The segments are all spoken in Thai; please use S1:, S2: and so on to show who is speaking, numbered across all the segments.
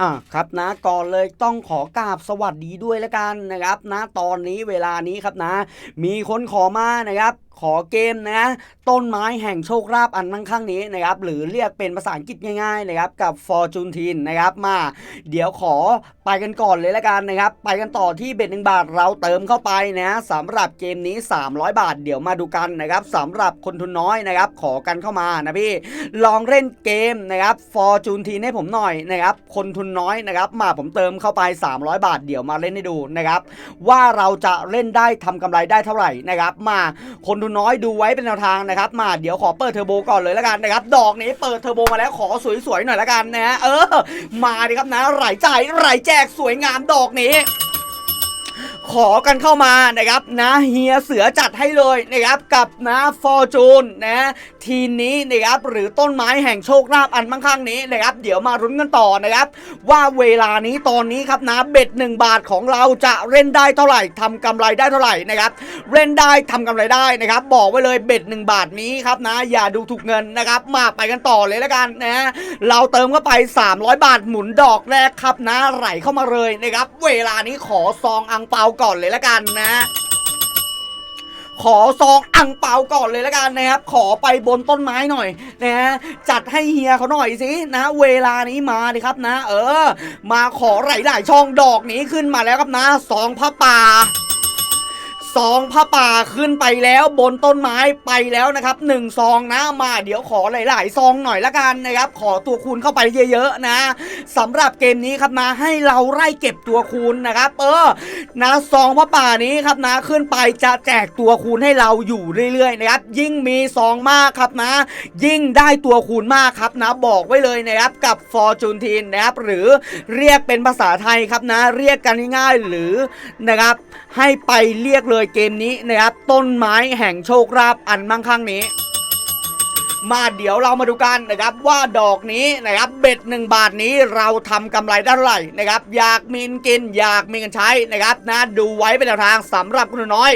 S1: อะครับนะก่อนเลยต้องขอกราบสวัสดีด้วยแล้วกันนะครับนะตอนนี้เวลานี้ครับนะ มีคนขอมานะครับ ขอเกมนะ ต้นไม้แห่งโชคลาภอันมั่งคั่งนี้นะครับหรือเรียกเป็นภาษาอังกฤษง่ายๆนะครับกับ Fortune t e e n นะครับมา เดี๋ยวขอไปกันก่อนเลยละกันนะครับ ไปกันต่อที่เบ็ดหนึ่งบาทเราเติมเข้าไปนะสำหรับเกมนี้ 300 บาท เดี๋ยวมาดูกันนะครับสำหรับคนทุนน้อยนะครับ ขอกันเข้ามานะพี่ลองเล่นเกมนะครับ Fortune t e e n ให้ผมหน่อยนะครับคนทุนน้อยนะครับมาผมเติมเข้าไป 300 บาท เดี๋ยวมาเล่นให้ดูนะครับว่าเราจะเล่นได้ทำกำไรได้เท่าไหร่นะครับมาคนทุนน้อยดูไว้เป็นแนวทางนะครับ มาเดี๋ยวขอเปิดเทอร์โบก่อนเลยละกันนะครับ ดอกนี้เปิดเทอร์โบมาแล้วขอสวยๆหน่อยละกันนะฮะเออ มาดิครับนะไหลจ่ายไหลแจกสวยงามดอกนี้ขอกันเข้ามานะครับนะเฮียเสือจัดให้เลยนะครับกับนะฟอร์จูนนะ ทีนี้นะครับหรือต้นไม้แห่งโชคลาภอันมั่งคั่งนี้นะครับเดี๋ยวมารุ้นกันต่อนะครับว่าเวลานี้ตอนนี้ครับนะเบ็ดหนึ่งบาทของเราจะเล่นได้เท่าไหร่ทำกำไรได้เท่าไหร่นะครับเล่นได้ทำกำไรได้นะครับบอกไว้เลยเบ็ดหนึ่งบาทนี้ครับนะอย่าดูถูกเงินนะครับมาไปกันต่อเลยแล้วกันนะเราเติมเข้าไป 300 บาทหมุนดอกแรกครับนะไหลเข้ามาเลยนะครับเวลานี้ขอซองอังเปาก่อนเลยแล้วกันนะ ขอซองอังเปาก่อนเลยล้วกันนะครับ ขอไปบนต้นไม้หน่อยนะฮะจัดให้เฮียเขาหน่อยสินะ เวลานี้มาดิครับนะ เออ มาขอหลายๆช่องดอกนี้ขึ้นมาแล้วครับนะสองพระป่าซองผ้าป่าขึ้นไปแล้วบนต้นไม้ไปแล้วนะครับหนึ่งซองนะมาเดี๋ยวขอหลาย ๆ ซองหน่อยละกันนะครับ ขอตัวคูณเข้าไปเยอะ ๆ นะสำหรับเกมนี้ครับนะให้เราไล่เก็บตัวคูณนะครับ เออ นะซองผ้าป่านี้ครับนะขึ้นไปจะแจกตัวคูณให้เราอยู่เรื่อยๆนะครับยิ่งมีซองมากครับนะ ยิ่งได้ตัวคูณมากครับนะบอกไว้เลยนะครับกับ Fortune t e e n นะครับหรือเรียกเป็นภาษาไทยครับนะ เรียกกันง่ายๆหรือนะครับ ให้ไปเรียกเลยเกมนี้นะครับต้นไม้แห่งโชคลาภอันมั่งคั่งนี้ มาเดี๋ยวเรามาดูกันนะครับว่าดอกนี้นะครับเบ็ดหนึ่งบาทนี้เราทำกำไรได้เท่าไหร่นะครับอยากมีเงินกินอยากมีเงินใช้นะครับนะดูไว้เป็นแนวทางสำหรับคุณน้อย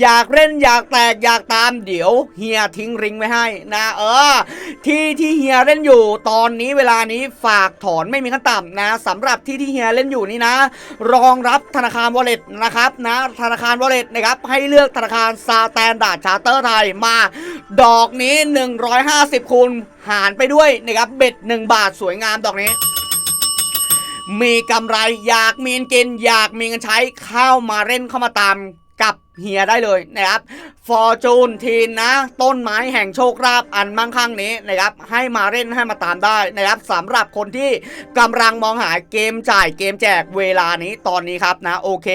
S1: อยากเล่นอยากแตกอยากตามเดี๋ยวเฮียทิ้งริงไว้ให้นะเออ ที่ที่เฮียเล่นอยู่ตอนนี้เวลานี้ฝากถอนไม่มีขั้นต่ำนะสำหรับที่ที่เฮียเล่นอยู่นี่นะ รองรับธนาคารวอลเล็ตนะครับนะธนาคารวอลเล็ตนะครับให้เลือกธนาคารซาแตนดาร์ดชาร์เตอร์ไทยมา ดอกนี้150คูณหารไปด้วยนะครับเบ็ด 1 บาทสวยงามดอกนี้ มีกำไรอยากมีเงินกิน อยากมีเงินใช้เข้ามาเล่นเข้ามาตามกับเฮียได้เลยนะครับฟอร์จูนทีนนะ ต้นไม้แห่งโชคลาภอันมั่งคั่งนี้นะครับให้มาเล่นให้มาตามได้นะครับสำหรับคนที่กำลังมองหาเกมจ่ายเกมแจกเวลานี้ตอนนี้ครับนะโอเค